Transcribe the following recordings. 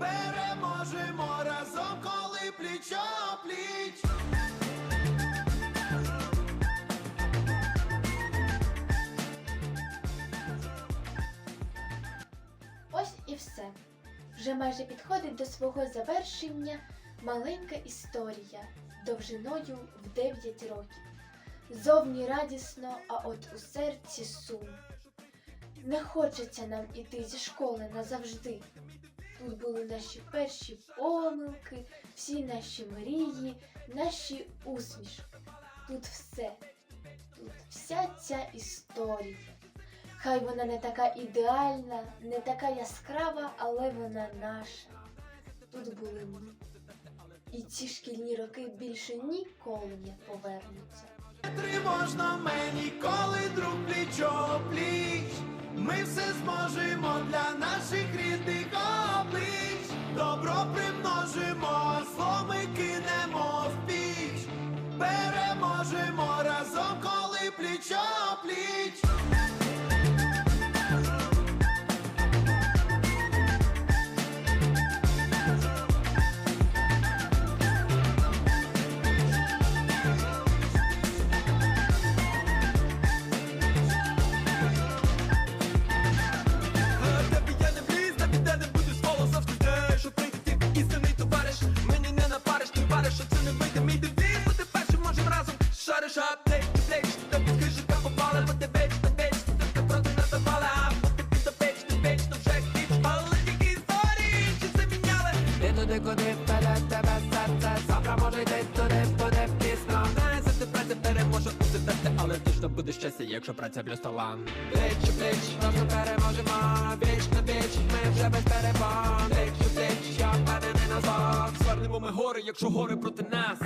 Переможемо разом, коли пліч пліч. Ось і все. Вже майже підходить до свого завершення маленька історія довжиною в 9 років. Зовні радісно, а от у серці сум. Не хочеться нам іти зі школи назавжди. Тут були наші перші помилки, всі наші мрії, наші усмішки. Тут все, тут вся ця історія. Хай вона не така ідеальна, не така яскрава, але вона наша. Тут були ми. І ці шкільні роки більше ніколи не повернуться. Тривожно мені, коли друг пліч. Ми все зможемо для наших рідних облич. Добро примножимо, зло ми куди вперед тебе серце, завтра може йти туди, буде пізно. Не за ти праця переможе у серце, але точно буде щастя, якщо праця плюс талант. Плеч, плеч, просто переможемо, віч на віч, ми вже без перебон. у плеч, я впевнений назад. Звернемо ми гори, якщо гори проти нас.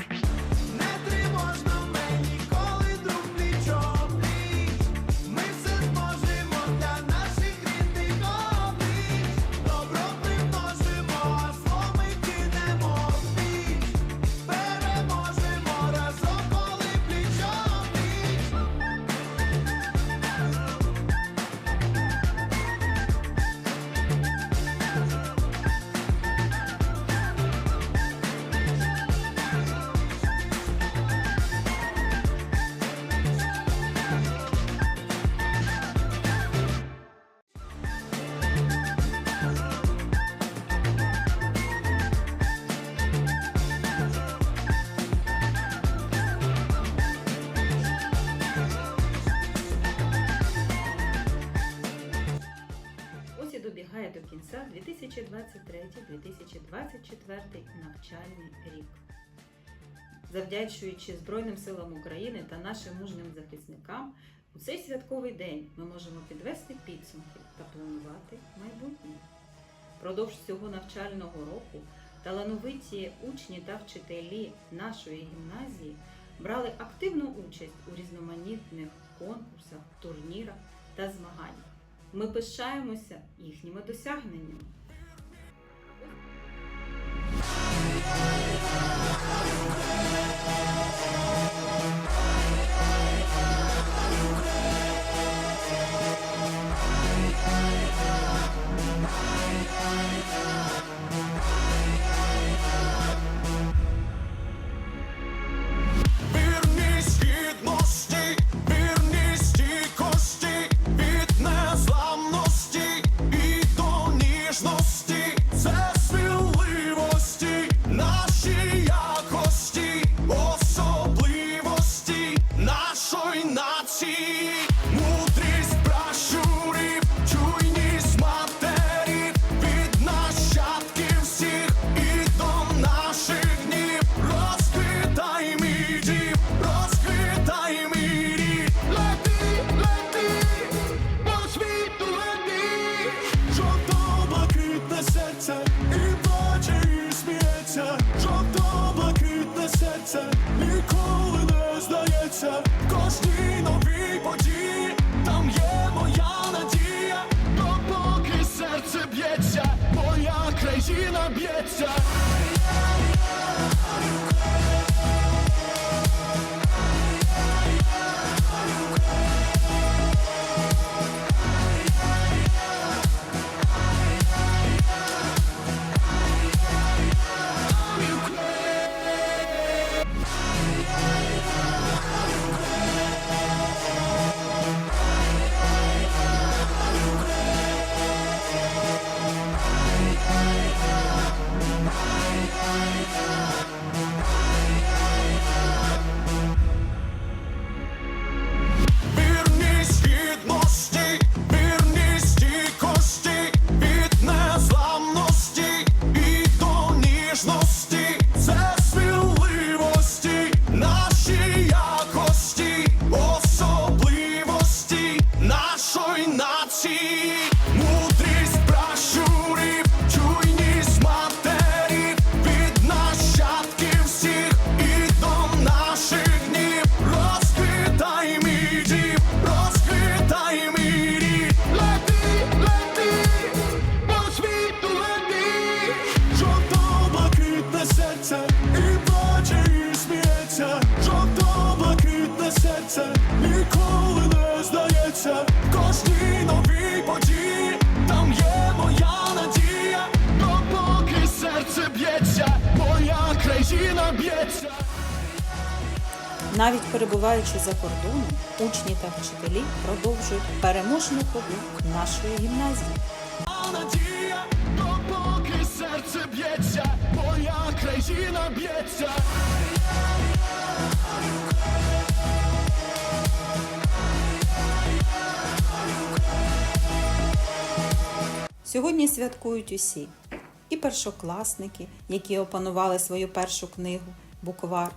До 2023-2024 навчальний рік. Завдячуючи Збройним силам України та нашим мужним захисникам, у цей святковий день ми можемо підвести підсумки та планувати майбутнє. Продовж цього навчального року талановиті учні та вчителі нашої гімназії брали активну участь у різноманітних конкурсах, турнірах та змаганнях. Ми пишаємося їхніми досягненнями. Навіть перебуваючи за кордоном, учні та вчителі продовжують переможну ходу нашої гімназії. А надія, допоки серце б'ється, моя країна б'ється. Сьогодні святкують усі і першокласники, які опанували свою першу книгу Буквар,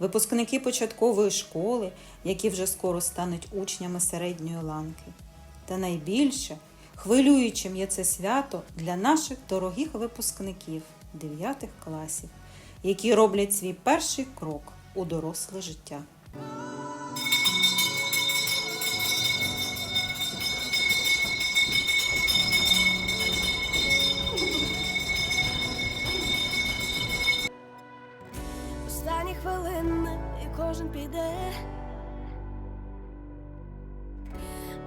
випускники початкової школи, які вже скоро стануть учнями середньої ланки. Та найбільше хвилюючим є це свято для наших дорогих випускників 9 класів, які роблять свій перший крок у доросле життя.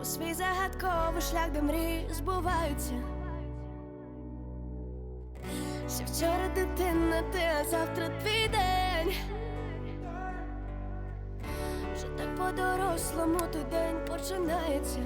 У свій загадковий шлях, де мрії збуваються. Ще вчора дитина, ти, а завтра твій день. Вже так по-дорослому той день починається.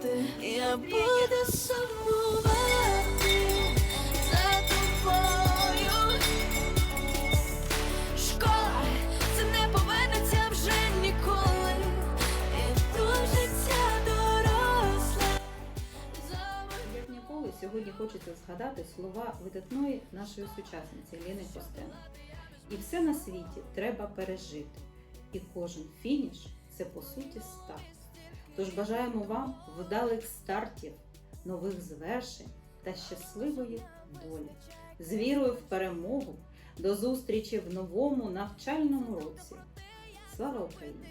Своєї. Я буду сумувати за тобою. Школа це не повернеться вже ніколи. І життя доросле. Зовуть Як ніколи, сьогодні хочеться згадати слова видатної нашої сучасниці Ліни Костенко. І все на світі треба пережити. І кожен фініш це по суті старт. Тож бажаємо вам вдалих стартів, нових звершень та щасливої долі. З вірою в перемогу. До зустрічі в новому навчальному році. Слава Україні!